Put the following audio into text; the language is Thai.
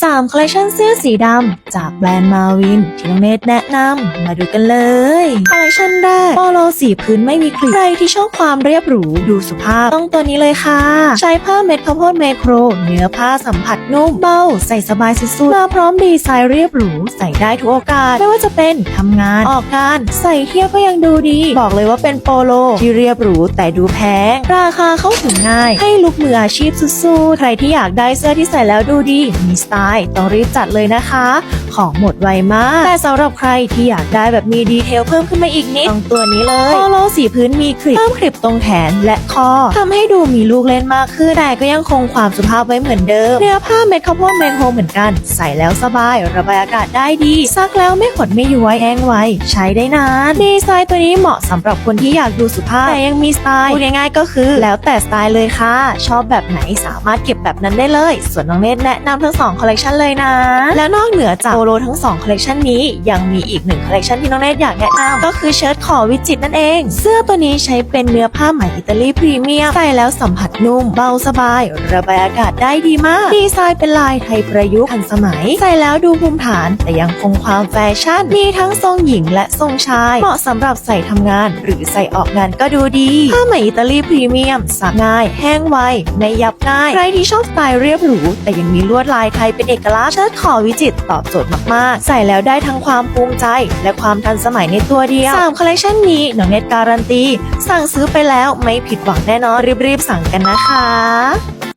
3 คอลเลคชันเสื้อสีดำจากแบรนด์มาวินที่น้องเนตแนะนำมาดูกันเลย คอลเลคชันแรกโปโลสีพื้นไม่มีคลีใครที่ชอบความเรียบหรูดูสุภาพต้องตัวนี้เลยค่ะ ใช้ผ้าเม็ดข้าวโพดเมโคร เนื้อผ้าสัมผัสนุ่มเบา ใส่สบายสุดๆมาพร้อมดีไซน์เรียบหรู ใส่ได้ทุกโอกาส ไม่ว่าจะเป็นทำงานออกงาน ใส่เที่ยวก็ยังดูดี บอกเลยว่าเป็นโปโลที่เรียบหรูแต่ดูแพงราคาเข้าถึงง่าย ให้ลุกมืออาชีพสุดๆใครที่อยากได้เสื้อที่ใส่แล้วดูดีมีสไตล์ต้องรีบจัดเลยนะคะ ของหมดไวมาก แต่สำหรับใครที่อยากได้แบบมีดีเทลเพิ่มขึ้นมาอีกนิดต้องตัวนี้เลยโปโลสีพื้นมีคลิปเพิ่มคลิปตรงแขนและคอทำให้ดูมีลูกเล่นมากขึ้นแต่ก็ยังคงความสุภาพไว้เหมือนเดิมเนื้อผ้าเม็ดข้าวโพดแมงโฮเหมือนกัน ใส่แล้วสบาย ระบายอากาศได้ดีซักแล้วไม่หดไม่ย้วยแห้งไวใช้ได้นานดีไซน์ตัวนี้เหมาะสำหรับคนที่อยากดูสุภาพแต่ยังมีสไตล์พูดง่ายๆก็คือ แล้วแต่สไตล์เลยค่ะ ชอบแบบไหนสามารถเก็บแบบนั้นได้เลย ส่วนน้องเนตแนะนำทั้งสองคอลเลกชันเลยนะ แล้วนอกเหนือจากโปโลทั้งสองคอลเลกชันนี้ยังมีอีกหนึ่งคอลเลกชันที่น้องเนตอยากแนะนำก็คือเชิ้ตคอวิจิตนั่นเอง เสื้อตัวนี้ใช้เป็นเนื้อผ้าไหมอิตาลีพรีเมียมใส่แล้วสัมผัสนุ่มเบาสบาย ระบายอากาศได้ดีมาก ดีไซน์เป็นลายไทยประยุกต์ทันสมัย ใส่แล้วดูภูมิฐาน แต่ยังคงความแฟชั่นมีทั้งทรงหญิงและทรงชายเหมาะสำหรับใส่ทำงาน หรือใส่ออกงานก็ดูดีผ้าไหมอิตาลีพรีเมียมซักง่าย แห้งไวไม่ยับง่ายใครที่ชอบสไตล์เรียบหรูแต่ยังมีลวดลายไทยเป็นเอกลักษณ์เชิ้ตคอวิจิตตอบโจทย์มากๆ ใส่แล้วได้ทั้งความภูมิใจ และความทันสมัยในตัวเดียวสามคอลเลคชันนี้น้องเน็ตการันตี สั่งซื้อไปแล้วไม่ผิดหวังแน่นอนรีบๆสั่งกันนะคะ